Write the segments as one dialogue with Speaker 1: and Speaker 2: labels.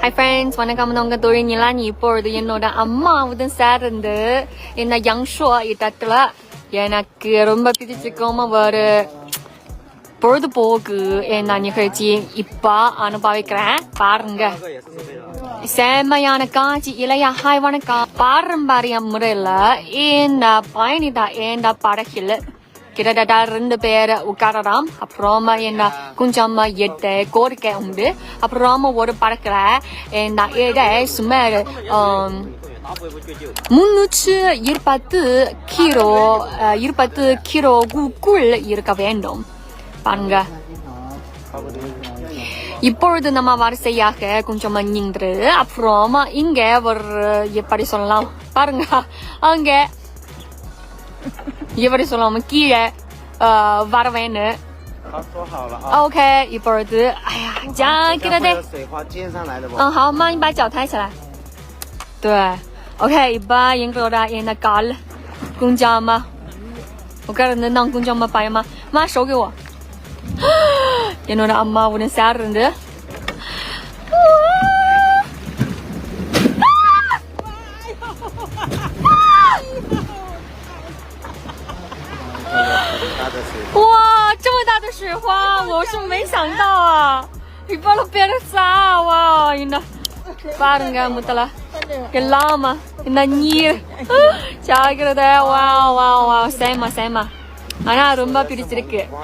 Speaker 1: Friends வணக்கம். உங்க தொழில் நிலானி. இப்பொழுது என்னோட அம்மாவுடன் சேர்ந்து இந்த யங்ஷோ இடத்துல எனக்கு ரொம்ப பிடிச்சிருக்கோம. ஒரு பொழுதுபோக்கு என்ன நிகழ்ச்சி இப்போ அனுபவிக்கிறேன். பாருங்க. செம்மையான காட்சி இளைய ஹாய் வணக்கம். பாரம்பரிய முறையில இந்த பயணிதா இந்த படகில்? கிட்டத்தட்ட ரெண்டு பேர் உட்காரலாம் அப்புறமா என்ன கொஞ்சம் எட்டு கோரிக்கை உண்டு. அப்புறமா ஒரு படத்துல இந்த எடை சுமார் முன்னூற்று இருபத்து கிலோ அஹ், இருபத்து கிலோவுக்குள் இருக்க வேண்டும். பாருங்க. இப்பொழுது நம்ம வரிசையாக கொஞ்சம் நின்று அப்புறமா இங்க ஒரு எப்படி சொல்லலாம் பாருங்க. அங்க. 一会儿就说了我们给人呃玩玩呢？
Speaker 2: 他说好了啊。
Speaker 1: Ok 一
Speaker 2: 会儿哎呀讲给他听
Speaker 1: 嗯好妈你把脚抬起来。对。Ok 一般英国人 in the car 公交吗？我个人能让公交吗？白吗？妈手给我。啊 you know
Speaker 2: that i'm not wanna
Speaker 1: 哇，这么大的水花，我是没想到啊！இவ்வளவு பெருசா வா இந்த பாருங்க முத்தல எல்லாமா இந்த நீர் ஜாகிரதை வா வா வா சேமா சேமா ஆனா ரொம்ப பிடிச்சிருக்கு
Speaker 2: 花，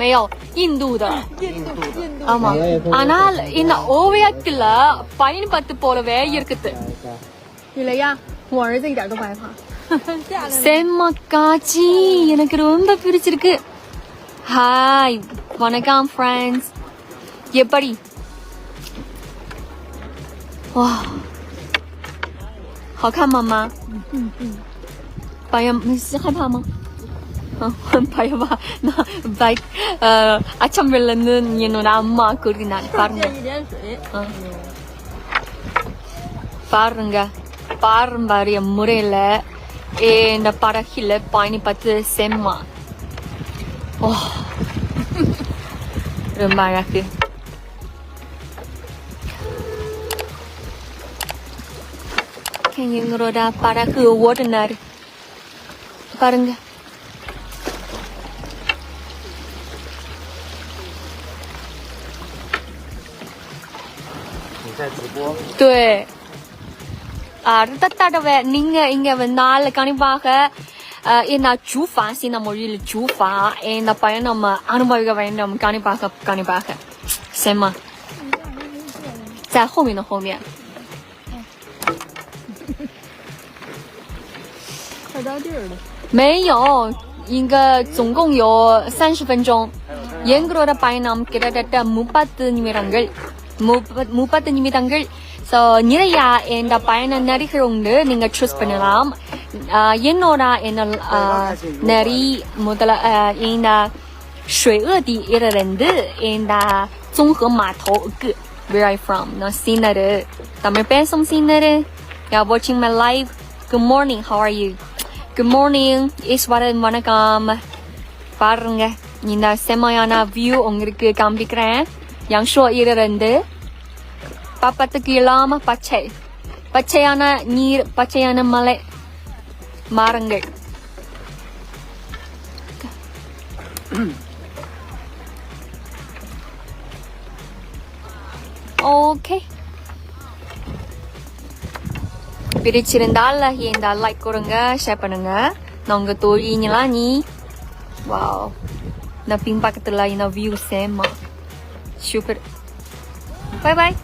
Speaker 1: 没有印度的
Speaker 2: 印度的。
Speaker 1: ஆமா ஆனால் இந்த ஓவியத்துல பயன்படுத்து போலவே இருக்குது இல்லையா உன் அழுது一点都不害怕 செம்ம காட்சி எனக்கு ரொம்ப பிடிச்சிருக்கு ஹாய் வணக்கம் ஃப்ரெண்ட்ஸ் எப்படி வா 好看吗妈？嗯嗯。பயம்是害怕吗？啊，很பயமா நான் பைக் அச்சம்பில் இருந்து என்னோட பாரம்பரிய முறையில் இந்த படகில் பயணிப்பது செம்மா. ஓ. ரொம்ப அழகு. எங்களோட படகு ஓட்டுனார் பாருங்க. 对。，அடுத்த தடவை நீங்க இங்க வந்தால் கண்டிப்பாக அஹ், இந்த ஜூஃபா சீன மொழியில் ஜூஃபா இந்த பயணம் அனுபவிக்க வேண்டும் கண்டிப்பாக கண்டிப்பாக செம்ம 在后面的后面。
Speaker 3: 快到地儿了。
Speaker 1: 没有，应该总共有三十分钟。எங்களோட பயணம் கிட்டத்தட்ட முப்பத்து நிமிடங்கள் முப்ப- முப்பத்து நிமிடங்கள் ஸோ நிறைய இந்த பயண நெறிகள் உண்டு நீங்க சூஸ் பண்ணலாம் ஆஹ் என்னோட என்ன ஆஹ், நெறி முதல்ல ஆஹ், இந்த 水鳄底இருந்து இந்த 综合码头க்கு where I from நான் சீனரு தமிழ் பேசும் சீனரு you're watching my live good morning how are you good morning Eswaran வணக்கம் பாருங்க இந்த செம்மையான வியூ உங்களுக்கு காண்பிக்கிறேன் யாங்ஷோ இருந்து பாப்பத்துக்கு இல்லாம பச்சை. பச்சையான நீர் பச்சையான மலை. மரங்கள். ஓகே பிடிச்சிருந்தால் இந்த லைக் கொடுங்க ஷேர் பண்ணுங்க. நான் உங்க தோழிங்களா நீ? வா இந்த பின் பக்கத்துல இந்த வியூ சேமா Super. Bye bye.